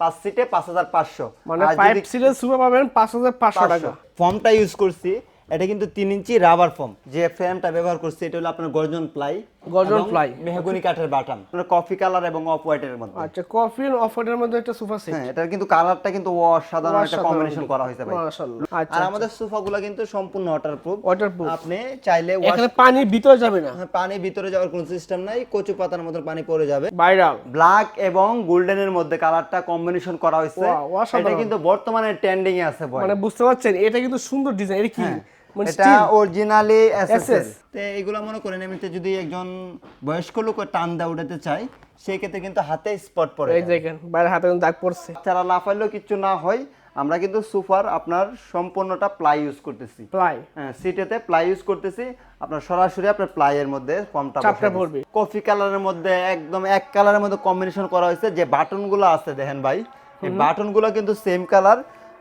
পাঁচ সিটে পাঁচ হাজার পাঁচশো। মানে ফাইভ সিটের সুপার পাবেন পাঁচ হাজার পাঁচশো টাকা। ফর্মটা ইউজ করছি এটা কিন্তু তিন ইঞ্চি রাবার ফর্ম যে ফ্রেমটা ব্যবহার করছি এটা হলো আপনার গর্জন প্লাই গর্জন ply। মেহগুনি কাঠের বাটাম। আপনার কফি কালার এবং অফ হোয়াইটের মধ্যে। আচ্ছা কফি অফ হোয়াইটের মধ্যে একটা সোফা সেট হ্যাঁ এটার কিন্তু কালারটা কিন্তু অসাধারণ একটা কম্বিনেশন করা হয়েছে ভাই। মাশাআল্লাহ। আচ্ছা আর আমাদের সোফাগুলো কিন্তু সম্পূর্ণ ওয়াটারপ্রুফ ওয়াটারপ্রুফ আপনি চাইলে এখানে পানি ভিতরে যাবে না। হ্যাঁ, পানি ভিতরে যাওয়ার কোনো সিস্টেম নাই। কচু পাতার মতো পানি পড়ে যাবে। বাইরাল ব্ল্যাক এবং গোল্ডেনের মধ্যে কালারটা কম্বিনেশন করা হয়েছে। এটা কিন্তু বর্তমানে ট্রেন্ডিং এ আছে বয় মানে বুঝতে পারছেন এটা কিন্তু সুন্দর ডিজাইন এটা কি? মানে এটা steel? অরিজিনালি এসএসএস তো এগুলো মনে করেন এমনিতে যদি একজন বয়স্ক লোক টান দেওয়া উঠাতে চায় সেই ক্ষেত্রে কিন্তু হাতে স্পট পড়ে এই দেখেন বাইরে হাতে কিন্তু দাগ পড়ছে। যারা লাফাইলেও কিছু না হয় আমরা কিন্তু সুপার আপনার সম্পূর্ণটা প্লাই ইউজ করতেছি। প্লাই হ্যাঁ সিটেতে প্লাই ইউজ করতেছি আপনার সরাসরি আপনার প্লাইয়ের মধ্যে ফর্মটা চাপটা পড়বে। কফি কালারের মধ্যে একদম এক কালারের মধ্যে কম্বিনেশন করা হয়েছে যে বাটনগুলো আছে দেখেন ভাই এই বাটনগুলো কিন্তু সেম কালার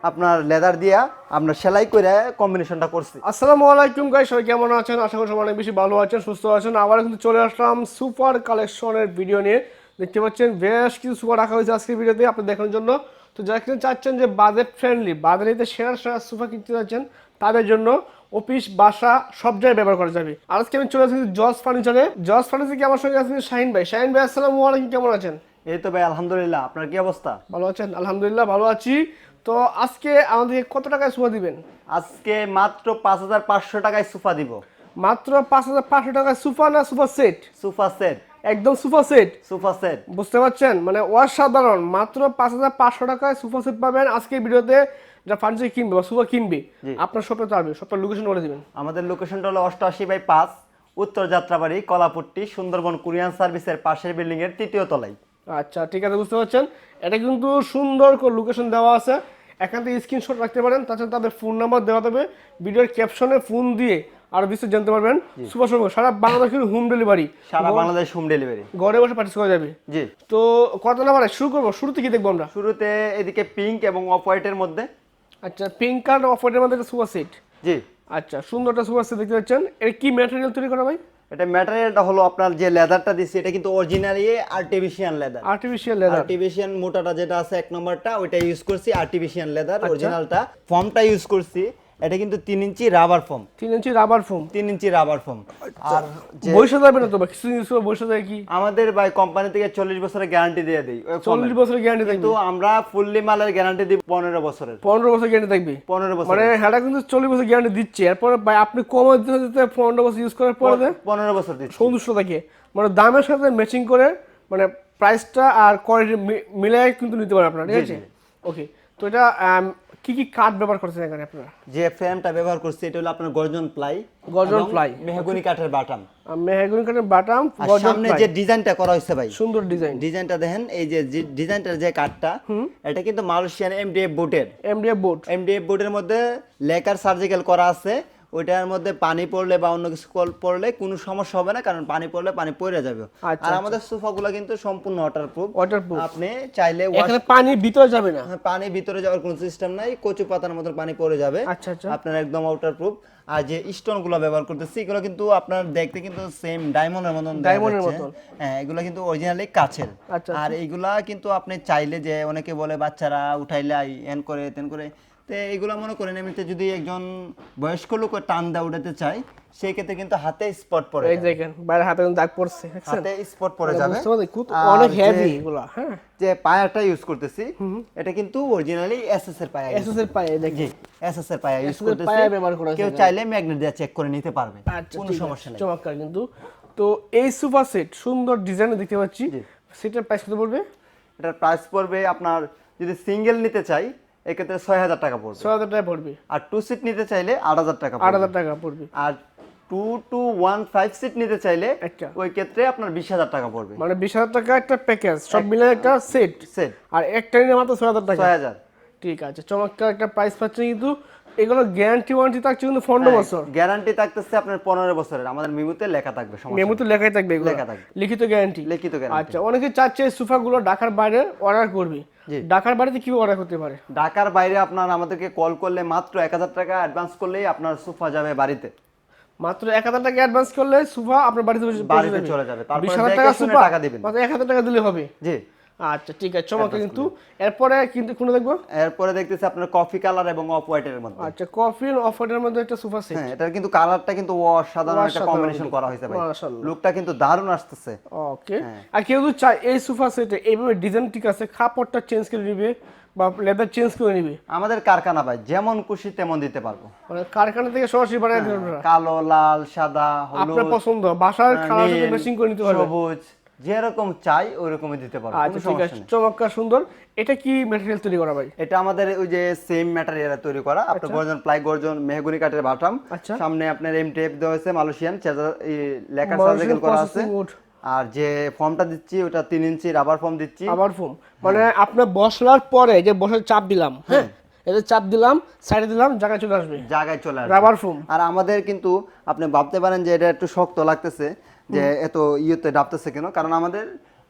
আপনার লেদার দিয়া আপনার সেলাই করে কম্বিনেশনটা করছি। আসসালামু আলাইকুম গাই সবাই কেমন আছেন? আশা করি সবাই অনেক বেশি ভালো আছেন সুস্থ আছেন। আবার কিন্তু চলে আসলাম সুপার কালেকশনের ভিডিও নিয়ে। দেখতে পাচ্ছেন বেশ কিছু সুপার রাখা হয়েছে আজকের ভিডিওতে আপনি দেখানোর জন্য। তো যারা কিন্তু চাচ্ছেন যে বাজেট ফ্রেন্ডলি বাজারিতে সেরা সেরা সোফা কিনতে যাচ্ছেন তাদের জন্য অফিস বাসা সব জায়গায় ব্যবহার করা যাবে। আর আজকে আমি চলে আসছি জজ ফার্নিচারে জজ ফার্নিচার কি আমার সঙ্গে আছেন? শাহিন ভাই। শাহিন ভাই আসসালামু আলাইকুম কেমন আছেন? এই তো ভাই আলহামদুলিল্লাহ। আপনার কি অবস্থা? ভালো আছেন? আলহামদুলিল্লাহ ভালো আছি। তো আজকে আমাদেরকে কত টাকায় সোফা দিবেন? আজকে মাত্র পাঁচ হাজার পাঁচশো টাকায় সোফা দিব। মাত্র পাঁচ হাজার পাঁচশো টাকায় সোফা না সোফা সেট? Sofa set. একদম সোফা সেট? Sofa set. বুঝতে পারছেন? মানে অসাধারণ। মাত্র পাঁচ হাজার পাঁচশো টাকায় সোফা সেট পাবেন আজকের ভিডিওতে। যা ফার্নিচার কিনবে বা সোফা কিনবে আপনার শপে তো আসবে শপের লোকেশন বলে দিবেন। আমাদের লোকেশনটা হলো অষ্টআশি বাই পাঁচ উত্তর যাত্রাবাড়ি কলাপট্টি সুন্দরবন কুরিয়ান সার্ভিসের পাশের বিল্ডিং এর তৃতীয় তলায়। আচ্ছা ঠিক আছে বুঝতে পারছেন? এটা কিন্তু সুন্দর করে লোকেশন দেওয়া আছে। এখান থেকে স্ক্রিনশট রাখতে পারেন তাছাড়া তাদের ফোন নাম্বার দেওয়া দেবে ভিডিওর ক্যাপশনে ফোন দিয়ে আরও বিস্তারিত জানতে পারবেন। সুপার শপ সারা বাংলাদেশ কিন্তু হোম ডেলিভারি সারা বাংলাদেশ হোম ডেলিভারি ঘরে বসে পার্টিস করা যাবে। জি। তো কত নাম্বারে শুরু করব। শুরুতে কি দেখব আমরা? শুরুতে এদিকে পিঙ্ক এবং অফ হোয়াইটের মধ্যে। আচ্ছা পিঙ্ক কার্ড অফ হোয়াইটের মধ্যে সুপার সেট জি। আচ্ছা সুন্দরটা সুপার সেট দেখতে পাচ্ছেন। এর কি ম্যাটেরিয়াল তৈরি করা ভাই? এটা ম্যাটেরিয়ালটা হলো আপনার যে লেদারটা দিছি এটা কিন্তু originally artificial leather artificial leather artificial মোটাটা যেটা আছে এক নম্বরটা ওইটা ইউজ করছি আর্টিফিশিয়াল লেদার অরিজিনালটা ফর্মটা ইউজ করছি। এটা কিন্তু তিন ইঞ্চি রাবার ফর্ম তিন ইঞ্চি রাবার ফোম তিন ইঞ্চি রাবার ফর্ম আর যে বসে যাবে না তো কিছু জিনিস বসে যায় কি? আমাদের ভাই কোম্পানি থেকে চল্লিশ বছরের গ্যারান্টি দিয়ে দিই। ওই চল্লিশ বছরের গ্যারান্টি থাকবে। কিন্তু আমরা ফুললি মালের গ্যারান্টি দিই পনেরো বছরের। পনেরো বছর গ্যারান্টি থাকবে? পনেরো বছর মানে হ্যাঁ কিন্তু চল্লিশ বছর গ্যারান্টি দিচ্ছে। এরপর ভাই আপনি কমে দিতে পনেরো বছর ইউজ করার পরে পনেরো বছর দিচ্ছি। সন্তুষ্ট থাকে। মানে দামের সাথে ম্যাচিং করে মানে প্রাইসটা আর কোয়ালিটি মিলাই কিন্তু নিতে পারেন আপনারা ঠিক আছে? ওকে তো এটা আম, কি কি কাঠ ব্যবহার করছেন এখানে আপনারা? যে ফ্রেমটা ব্যবহার করছি এটা হলো আপনার গর্জন প্লাই গর্জন প্লাই মেহগুনি কাঠের বাটাম। মেহগুনি কাঠের বাটাম সামনে যে ডিজাইনটা করা হয়েছে ভাই সুন্দর ডিজাইন। ডিজাইনটা দেখেন এই যে ডিজাইনটার যে কাঠটা এটা কিন্তু মালয়েশিয়ান এমডিএফ বোটের এমডিএফ বোর্ড এমডিএফ বোর্ডের মধ্যে লেকার সার্জিক্যাল করা আছে ওইটার মধ্যে পানি পড়লে বা অন্য কিছু পড়লে কোনো সমস্যা হবে না কারণ পানি পড়লে পানি পড়ে যাবে। আচ্ছা, আর আমাদের সোফাগুলো কিন্তু সম্পূর্ণ ওয়াটারপ্রুফ ওয়াটারপ্রুফ আপনি চাইলে এখানে পানির ভিতরে যাবে না? হ্যাঁ, পানি ভিতরে যাওয়ার কোনো সিস্টেম নাই কচু পাতার মতন পানি পড়ে যাবে। আচ্ছা আচ্ছা। আপনার একদম ওয়াটারপ্রুফ আর যে স্টোনগুলো ব্যবহার করতেছি এগুলো কিন্তু আপনার দেখতে কিন্তু সেম ডায়মন্ডের মতন ডায়মন্ডের। মতন। হ্যাঁ এগুলো কিন্তু অরিজিনালি কাছের আচ্ছা, আর এইগুলা কিন্তু আপনি চাইলে যে অনেকে বলে বাচ্চারা উঠাইলে এন করে তেন করে। তো এইগুলা মনে করেন এমনিতে যদি একজন বয়স্ক লোক টান দা উঠাতে চায় সেই ক্ষেত্রে কিন্তু হাতে স্পট পড়ে এই দেখেন বাইরে হাতে দাগ পড়ছে হাতে স্পট পড়ে যাবে। অনেক হেভি এগুলা হ্যাঁ। যে পায়াটা ইউজ করতেছি এটা কিন্তু অরিজিনালি এসএস এর পায়া এসএস এর পায়ে দেখি এসএস এর পায়া ইউজ করতেছি। পায়া ব্যবহার করা কেউ চাইলে ম্যাগনেট দিয়ে চেক করে নিতে পারবে আচ্ছা কোনো সমস্যা নেই। চমৎকার কিন্তু। তো এই সুপার সেট সুন্দর ডিজাইন দেখতে পাচ্ছি। সেটার প্রাইস কত পড়বে? এটার প্রাইস পড়বে আপনার যদি সিঙ্গেল নিতে চাই এক্ষেত্রে ছয় হাজার টাকা পড়বে। ছয় হাজার টাকা পড়বে। আর টু সিট নিতে চাইলে আট হাজার টাকা আট হাজার টাকা পড়বে। আর two two one five seat নিতে চাইলে। ওই ক্ষেত্রে আপনার বিশ হাজার টাকা পড়বে। মানে বিশ হাজার টাকা একটা প্যাকেজ সব মিলে একটা সেট সেট আর একটা নিলে মাত্র ছয় হাজার টাকা। ছয় হাজার ঠিক আছে চমৎকার একটা প্রাইস পাচ্ছে কিন্তু এগুলো গ্যারান্টি ওয়ারেন্টি থাকছে কিন্তু পনেরো হ্যাঁ। বছর। গ্যারান্টি থাকতেছে আপনার পনেরো বছরের আমাদের মিমুতে লেখা থাকবে। মেমোতে লেখাই থাকবে এগুলো। লেখা থাকবে। লিখিত গ্যারান্টি লিখিত গ্যারান্টি আচ্ছা অনেকে চাচ্ছে এই সোফাগুলো ঢাকার বাইরে অর্ডার করবে। ঢাকার বাড়িতে কীভাবে অর্ডার করতে পারে? ঢাকার বাইরে আপনার আমাদেরকে কল করলে মাত্র এক হাজার টাকা অ্যাডভান্স করলেই আপনার সোফা যাবে বাড়িতে। মাত্র এক হাজার টাকা অ্যাডভান্স করলে সোফা আপনার বাড়িতে বাড়িতে চলে যাবে। তারপরে বিশ হাজার টাকা সোফা টাকা দিবেন। মাত্র এক হাজার টাকা দিলে হবে। জি। আচ্ছা ঠিক আছে চমৎকার কিন্তু। এরপরে কিন্তু কোনটা দেখব? এরপরে দেখতেছি আপনার কফি কালার এবং অফ হোয়াইটের মধ্যে। আচ্ছা কফি অফ হোয়াইটের মধ্যে একটা সোফা সেট। হ্যাঁ এটার কিন্তু কালারটা কিন্তু অসাধারণ একটা কম্বিনেশন করা হয়েছে ভাই। মাশাআল্লাহ। লুকটা কিন্তু দারুণ আসতেছে। ওকে আর কেউ যদি চায় এই সোফা সেটে এইভাবে ডিজাইন ঠিক আছে কাপড়টা চেঞ্জ করে নিবে বা লেদার চেঞ্জ করে নিবে। আমাদের কারখানা ভাই যেমন খুশি তেমন দিতে পারব। মানে কারখানা থেকে সরাসরি বানিয়ে দিতে পারবে কালো লাল সাদা হলুদ আপনার পছন্দ বাসার আহ, খাওয়ার সাথে ম্যাচিং করে নিতে পারবে সবুজ। যেরকম চাই ওইরকমই দিতে পারব আচ্ছা ঠিক আছে। চমৎকার সুন্দর। এটা কি ম্যাটেরিয়াল তৈরি করা ভাই? এটা আমাদের ওই যে সেম ম্যাটেরিয়াল তৈরি করা। আপনার গর্জন প্লাই গর্জন মেহগুনি কাঠের বাটাম। আচ্ছা। সামনে আপনার দেওয়া হয়েছে মালয়েশিয়ান লেখার Malaysian সার্জিক্যাল করা আছে। আর যে ফর্মটা দিচ্ছি ওটা তিন ইঞ্চি রাবার ফর্ম দিচ্ছি। আবার ফোম মানে আপনার বসলার পরে যে বসার চাপ দিলাম হ্যাঁ এটা চাপ দিলাম সাইডে দিলাম জায়গায় চলে আসবে। জায়গায় চলে আসবে। রাবার ফোম আর আমাদের কিন্তু আপনি ভাবতে পারেন যে এটা একটু শক্ত লাগতেছে। যে এত ইয়েতে ডাবতেছে কেন? কারণ আমাদের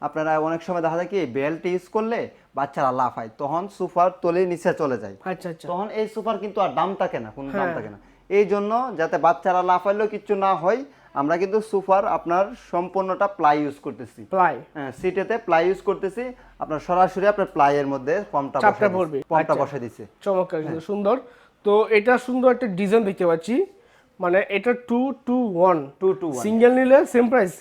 আপনারা অনেক সময় দেখা যায় কি বেল্ট ইউজ করলে বাচ্চারা লাফায়। তখন সুপার তলে নিচে চলে যায়। আচ্ছা আচ্ছা। তখন এই সুপার কিন্তু আর দাম থাকে না কোনো দাম হ্যাঁ। থাকে না। এই জন্য যাতে বাচ্চারা লাফাইলেও কিছু না হয় আমরা কিন্তু সুপার আপনার সম্পূর্ণটা প্লাই ইউজ করতেছি। প্লাই। হ্যাঁ সিটেতে প্লাই ইউজ করতেছি। আপনার সরাসরি আপনার প্লাইয়ের মধ্যে পম্পটা চাপটা বসে পড়বে। পম্পটা আচ্ছা। বসে দিছে চমৎকার কিন্তু সুন্দর। তো এটা সুন্দর একটা ডিজাইন দেখতে পাচ্ছি। মানে এটা two two one two two single নিলে সেম প্রাইস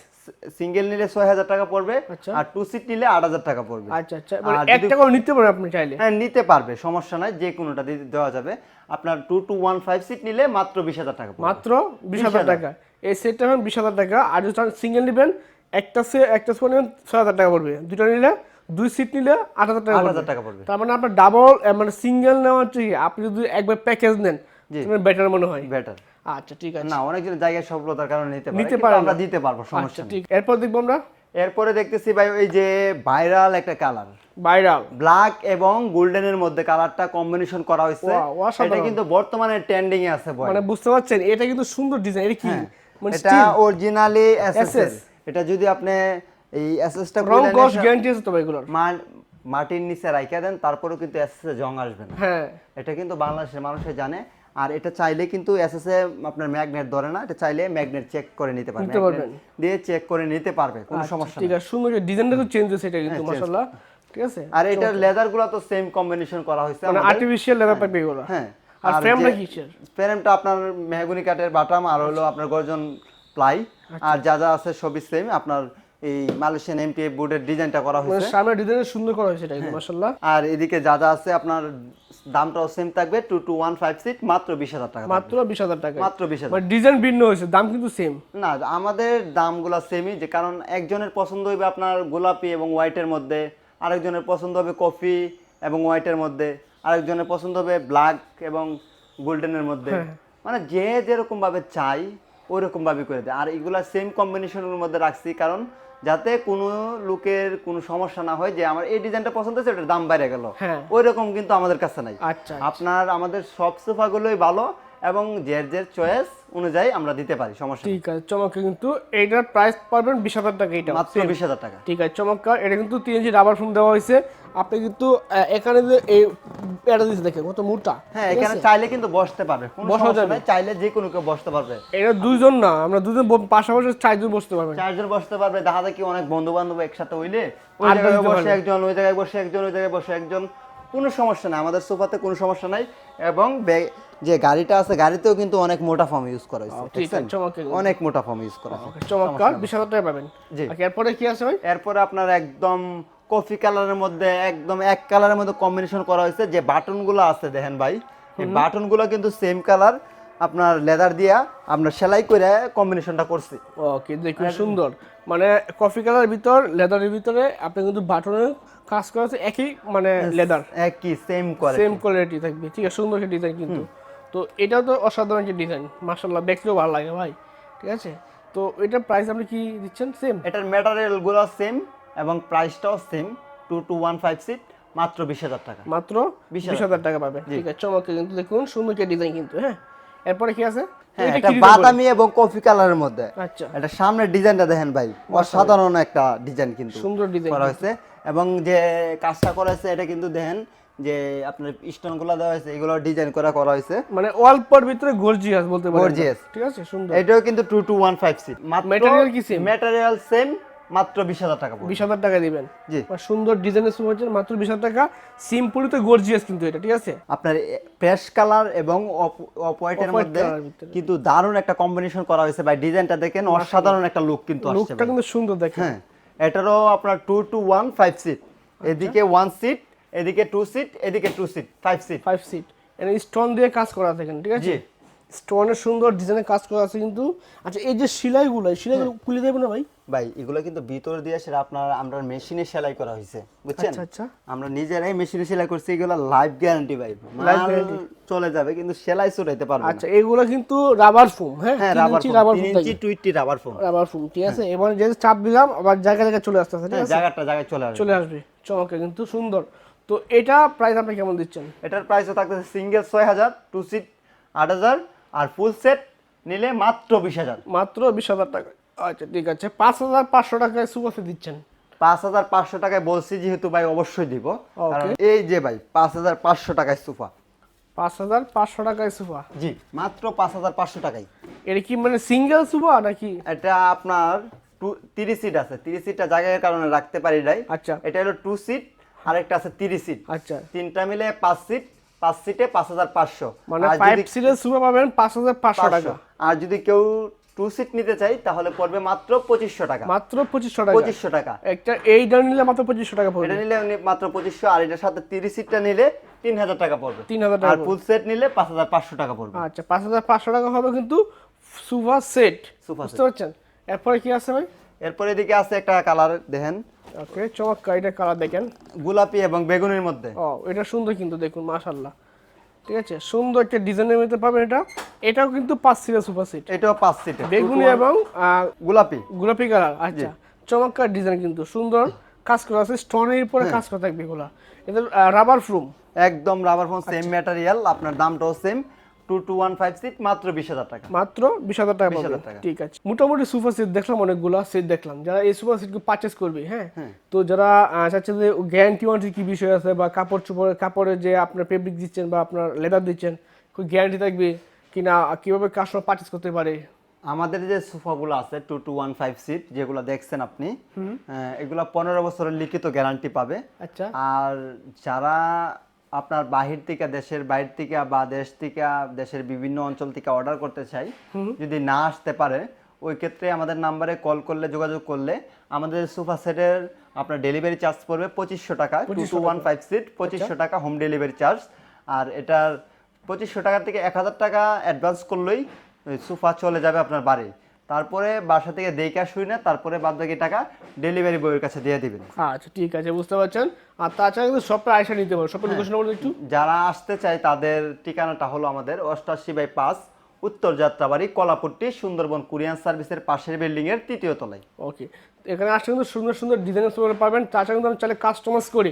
সিঙ্গেল নিলে ছয় হাজার টাকা পড়বে আচ্ছা। আর টু সিট নিলে আট হাজার টাকা পড়বে। আচ্ছা আচ্ছা। মানে এক টাকাও নিতে পারেন আপনি চাইলে। হ্যাঁ নিতে পারবে সমস্যা নাই যে কোনোটা দিয়ে দেওয়া যাবে। আপনার two two one five seat নিলে মাত্র বিশ হাজার টাকা মাত্র বিশ হাজার টাকা। এই সেটটা হবেন বিশ হাজার টাকা। আর যদি সিঙ্গেল নেবেন একটা সে একটা সোফা নেবেন ছয় হাজার টাকা পড়বে। দুটো নিলে দুই সিট নিলে আট হাজার টাকা আট হাজার টাকা পড়বে। তার মানে আপনার ডাবল মানে সিঙ্গেল নেওয়ার থেকে আপনি যদি একবার প্যাকেজ নেন বেটার মনে হয়। বেটার আচ্ছা ঠিক আছে। না অনেকজন জায়গায় সফলতার কারণে নিতে পারে নিতে পারে আমরা দিতে পারব সমস্যা আচ্ছা ঠিক। এরপর দেখব আমরা? এরপরে দেখতেছি ভাই ওই যে ভাইরাল একটা কালার। ভাইরাল। ব্ল্যাক এবং গোল্ডেনের মধ্যে কালারটা কম্বিনেশন করা হয়েছে। এটা কিন্তু বর্তমানে ট্রেন্ডিং এ আছে মানে বুঝতে পারছেন এটা কিন্তু সুন্দর ডিজাইন এটা কি? মানে এটা অরিজিনালি এসএস এটা যদি আপনি এই এসএসটা রং গ্যারান্টি আছে তো এগুলোর? মাটির নিচে রাইখা দেন তারপরেও কিন্তু এসএস জং আসবে না। হ্যাঁ। এটা কিন্তু বাংলাদেশের মানুষে জানে আর এটা চাইলে কিন্তু এসএস এ আপনার ম্যাগনেট ধরে না এটা চাইলে ম্যাগনেট চেক করে নিতে পারবে। নিতে পারবেন। দিয়ে চেক করে নিতে পারবে কোনো আচ্ছা, সমস্যা ঠিক আছে সুন্দর ডিজাইনটা তো চেঞ্জ হয়েছে এটা কিন্তু হ্যাঁ, মাশাআল্লাহ ঠিক আছে? আর এটার লেদারগুলো তো সেম কম্বিনেশন করা হয়েছে মানে আর্টিফিশিয়াল লেদার পাইপ এগুলো। হ্যাঁ আর ফ্রেমটা কিসের ফ্রেমটা আপনার মেহগুনি কাঠের বাটাম আর হলো আপনার গর্জন প্লাই আচ্ছা। আর যা যা আছে সবই সেম আপনার এই মালয়েশিয়ান এমটিএফ বোর্ডের ডিজাইনটা করা মানে হয়েছে সামনে ডিজাইন সুন্দর করা হয়েছে এটা হ্যাঁ। মাশাআল্লাহ। আর এদিকে যা যা আছে আপনার দামটাও সেম থাকবে two two one five seat মাত্র বিশ হাজার টাকা মাত্র বিশ হাজার টাকা মাত্র বিশ হাজার। মানে ডিজাইন ভিন্ন হয়েছে দাম কিন্তু সেম না আমাদের দামগুলা সেমই যে কারণ একজনের পছন্দ হইবে আপনার গোলাপি এবং হোয়াইটের মধ্যে আরেকজনের পছন্দ হবে কফি এবং হোয়াইটের মধ্যে আরেকজনের পছন্দ হবে ব্ল্যাক এবং গোল্ডেনের মধ্যে। হ্যাঁ। মানে যে যেরকম ভাবে চাই ওই রকম ভাবে করে দেয়। আর এগুলা সেম কম্বিনেশনের মধ্যে রাখছি কারণ যাতে কোনো লোকের কোনো সমস্যা না হয় যে আমার এই ডিজাইনটা পছন্দ হয়েছে ওটার দাম বাইরে গেল। হ্যাঁ। ওই রকম কিন্তু আমাদের কাছে নাই। আচ্ছা। আপনার আমাদের সব সোফাগুলোই ভালো এবং জের জের চয়েস অনুযায়ী আমরা দিতে পারি সমস্যা ঠিক আছে চমৎকার কিন্তু এইটার প্রাইস পাবেন বিশ হাজার টাকা এটা। মাত্র বিশ হাজার টাকা। ঠিক আছে চমৎকার এটা কিন্তু তিন ইঞ্চি রাবার ফোম দেওয়া হয়েছে। আপনি কিন্তু এখানে যে এই এটা দিচ্ছে দেখেন কত মোটা। হ্যাঁ এখানে চাইলে কিন্তু বসতে পারবে সমস্যা যাবে। নাই চাইলে যে কোনো কেউ বসতে পারবে। এটা দুইজন না আমরা দুজন পাশাপাশি চারজন বসতে পারবে চারজন বসতে পারবে দেখা যায় কি অনেক বন্ধু বান্ধব একসাথে হইলে ওই জায়গায় বসে একজন ওই জায়গায় বসে একজন ওই জায়গায় বসে একজন কোনো সমস্যা নাই আমাদের সোফাতে কোনো সমস্যা নাই এবং যে গাড়িটা আছে গাড়িতেও কিন্তু অনেক মোটা ফর্ম ইউজ করা হয়েছে। ঠিক আছে চমৎকার। অনেক মোটা ফর্ম ইউজ করা হয়েছে। চমৎকার বিশ হাজার টাকা পাবেন। জি। আর এরপরে কি আছে ভাই? এরপরে আপনার একদম কফি কালারের মধ্যে একদম এক কালারের মধ্যে কম্বিনেশন করা হয়েছে। যে বাটনগুলো আছে দেখেন ভাই এই বাটনগুলো কিন্তু সেম কালার আপনার লেদার দিয়া আপনার সেলাই করে কম্বিনেশনটা করছি। ওকে দেখুন সুন্দর। মানে কফি কালারের ভিতর লেদারের ভিতরে আপনি কিন্তু বাটনে কাজ করা আছে একই মানে লেদার একই সেম করে সেম কোয়ালিটি থাকবে। ঠিক আছে সুন্দর ডিজাইন কিন্তু। তো এটাও তো অসাধারণ একটা ডিজাইন মার্শাল্লাহ দেখতেও ভালো লাগে ভাই ঠিক আছে? তো এটার প্রাইস আপনি কি দিচ্ছেন? সেম এটার ম্যাটেরিয়ালগুলো সেম এবং প্রাইসটাও same two two one five seat মাত্র বিশ হাজার টাকা। মাত্র বিশ হাজার টাকা। পাবেন ঠিক আছে চমৎকার কিন্তু দেখুন সুন্দর একটা ডিজাইন কিন্তু হ্যাঁ? এরপরে কি আছে? হ্যাঁ এটা? বাদামি এবং কফি কালারের মধ্যে। আচ্ছা। এটা সামনের ডিজাইনটা দেখেন ভাই অসাধারণ একটা ডিজাইন কিন্তু। সুন্দর ডিজাইন করা হয়েছে। এবং যে কাজটা করেছে এটা কিন্তু দেখেন যে আপনার স্টোনগুলো দেওয়া হয়েছে এগুলো ডিজাইন করা করা হয়েছে। মানে অল্পর ভিতরে গর্জিয়াস বলতে পারেন। Gorgeous। ঠিক আছে সুন্দর। এটাও কিন্তু two two one five seat Material কি same? ম্যাটেরিয়াল সেম মাত্র বিশ হাজার টাকা বিশ হাজার টাকা দিবেন। জি। সুন্দর ডিজাইনের সোফা হচ্ছে মাত্র বিশ হাজার টাকা। সিম্পলি তো গর্জিয়াস কিন্তু এটা ঠিক আছে? আপনার প্যাশ কালার এবং অফ হোয়াইটের মধ্যে। কিন্তু দারুণ একটা কম্বিনেশন করা হয়েছে। ভাই ডিজাইনটা দেখেন অসাধারণ একটা লুক কিন্তু আসছে লুকটা কিন্তু সুন্দর দেখেন। হ্যাঁ। এটারও আপনার two two one five seat এদিকে ওয়ান সিট এদিকে টু সিট এদিকে two seat five seat five seat এটা স্টোন দিয়ে কাজ করা দেখেন ঠিক আছে? স্টোনের সুন্দর ডিজাইনের কাজ করা আছে কিন্তু। আচ্ছা এই যে সেলাইগুলো সেলাইগুলো খুলে দেবে না ভাই? ভাই এগুলো কিন্তু ভিতর দিয়ে সেটা আপনার আমরা মেশিনে সেলাই করা হয়েছে বুঝছেন? আচ্ছা আচ্ছা। আমরা নিজেরাই মেশিনে সেলাই করছি এগুলো লাইফ গ্যারান্টি ভাই। মাল। চলে যাবে কিন্তু সেলাই চড়াইতে পারবে না। আচ্ছা এগুলো কিন্তু রাবার ফোম হ্যাঁ? হ্যাঁ rubber foam rubber foam inch Tweety rubber foam rubber foam ঠিক আছে? এবার যে চাপ দিলাম আবার জায়গা জায়গায় চলে আসতেছে ঠিক আছে? জায়গাটা জায়গায় চলে আসবে। চলে আসবে চমকে কিন্তু সুন্দর। তো এটা প্রাইস আপনি কেমন দিচ্ছেন? এটার প্রাইসও থাকতেছে সিঙ্গেল ছয় হাজার টু সিট আট হাজার আর ফুল সেট নিলে মাত্র বিশ হাজার মাত্র বিশ হাজার টাকা আচ্ছা ঠিক আছে। পাঁচ হাজার পাঁচশো টাকায় সুপারসে দিচ্ছেন? পাঁচ হাজার পাঁচশো টাকায় বলছি যেহেতু ভাই অবশ্যই দিব। কারণ এই যে ভাই পাঁচ হাজার পাঁচশো টাকায় সোফা পাঁচ হাজার পাঁচশো টাকায় সুপা জি মাত্র পাঁচ হাজার পাঁচশো টাকায়। এটা কি মানে সিঙ্গেল সুপা নাকি? এটা আপনার টু তিরিশ সিট আছে। তিরিশ সিটটা জায়গার কারণে রাখতে পারি নাই। আচ্ছা। এটা হলো টু সিট আরেকটা আছে তিরিশ সিট আচ্ছা। তিনটা মিলে পাঁচ সিট পাঁচ সিটে পাঁচ হাজার পাঁচশো। মানে আর ফাইভ যদি সিটের সুপা পাবেন পাঁচ হাজার পাঁচশো টাকা। আর যদি কেউ টু সিট নিতে চাই তাহলে পড়বে মাত্র পঁচিশশো টাকা। মাত্র পঁচিশশো টাকা। পঁচিশশো টাকা। একটা এই ডান নিলে মাত্র পঁচিশশো টাকা পড়বে। এটা নিলে মাত্র পঁচিশশো আর এটার সাথে তিরিশ সিটটা নিলে তিন হাজার টাকা পড়বে। তিন হাজার আর টাকা ফুল সেট নিলে পাঁচ হাজার পাঁচশো টাকা পড়বে। আচ্ছা পাঁচ হাজার পাঁচশো টাকা হবে কিন্তু সুপা সেট Sofa বুঝতে পারছেন? এরপরে কি আছে ভাই? এরপরে এদিকে আছে একটা কালার দেখেন। ওকে চমৎকার এটা কালার দেখেন। গোলাপি এবং বেগুনের মধ্যে। ও এটা সুন্দর কিন্তু দেখুন মাশাল্লাহ ঠিক আছে সুন্দর একটা ডিজাইনের মধ্যে পাবেন এটা। এটাও কিন্তু পাঁচ সিটের সুপার সিট। এটাও পাঁচ সিটে বেগুনি এবং গোলাপি। গোলাপি কালার আচ্ছা। চমৎকার ডিজাইন কিন্তু সুন্দর। কাজ করা আছে স্টোনের উপরে কাজ করা থাকবে এগুলা। এদের রাবার ফ্রুম একদম রাবার ফোন সেম। ম্যাটেরিয়াল আপনার দামটাও same two two one five seat মাত্র বিশ হাজার টাকা। মাত্র টাকা 20,000 ঠিক আছে। মোটামুটি সুপার সিট দেখলাম অনেকগুলো সিট দেখলাম। যারা এই সুপার সিট পারচেস করবে হ্যাঁ? তো যারা আহ, চাচ্ছে যে গ্যারান্টি ওয়ারেন্টি কি বিষয় আছে বা কাপড় চোপড় কাপড়ে যে আপনার ফেব্রিক দিচ্ছেন বা আপনার লেদার দিচ্ছেন কোন গ্যারান্টি থাকবে কিনা কীভাবে কাস্টমার পারচেস করতে পারে? আমাদের যে সোফাগুলো আছে two two one five seat যেগুলো দেখছেন আপনি এগুলো পনেরো বছরের লিখিত গ্যারান্টি পাবে। আচ্ছা। আর যারা আপনার বাহির থেকে দেশের বাইরে থেকে বা দেশ থেকে দেশের বিভিন্ন অঞ্চল থেকে অর্ডার করতে চাই। যদি না আসতে পারে ওই ক্ষেত্রে আমাদের নাম্বারে কল করলে যোগাযোগ করলে আমাদের সোফা সেটের আপনার ডেলিভারি চার্জ পড়বে পঁচিশশো টাকা two two one five seat পঁচিশশো টাকা হোম ডেলিভারি চার্জ আর এটার পঁচিশশো টাকা থেকে এক হাজার টাকা অ্যাডভান্স করলেই সোফা চলে যাবে আপনার বাড়ি। তারপরে বাসা থেকে দেখে শুই না তারপরে বাদ বাকি টাকা ডেলিভারি বয়ের কাছে দিয়ে দিবেন। আচ্ছা ঠিক আছে বুঝতে পারছেন। আর তাছাড়া কিন্তু সবটা আয়সা নিতে পারো। সবটা লোকেশন বলতে একটু। যারা আসতে চায় তাদের ঠিকানাটা হলো আমাদের অষ্টাশি বাই পাঁচ উত্তর যাত্রাবাড়ি কলাপুট্টি সুন্দরবন কুরিয়ান সার্ভিসের পাশের বিল্ডিং এর তৃতীয় তলায়। ওকে এখানে আসলে কিন্তু সুন্দর সুন্দর ডিজাইনের সোফা পাবেন। তাছাড়া কিন্তু আমি চাইলে কাস্টমাইজ করে।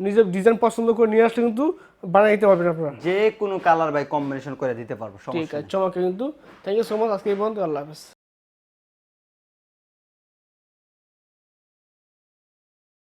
নিজের ডিজাইন পছন্দ করে নিয়ে আসলে কিন্তু বানিয়ে দিতে পারবেন আপনারা। যে কোনো কালার বাই কম্বিনেশন করে দিতে পারব ঠিক আছে চমকে কিন্তু। থ্যাংক ইউ সো মাচ আজকে এই পর্যন্ত আল্লাহ হাফেজ।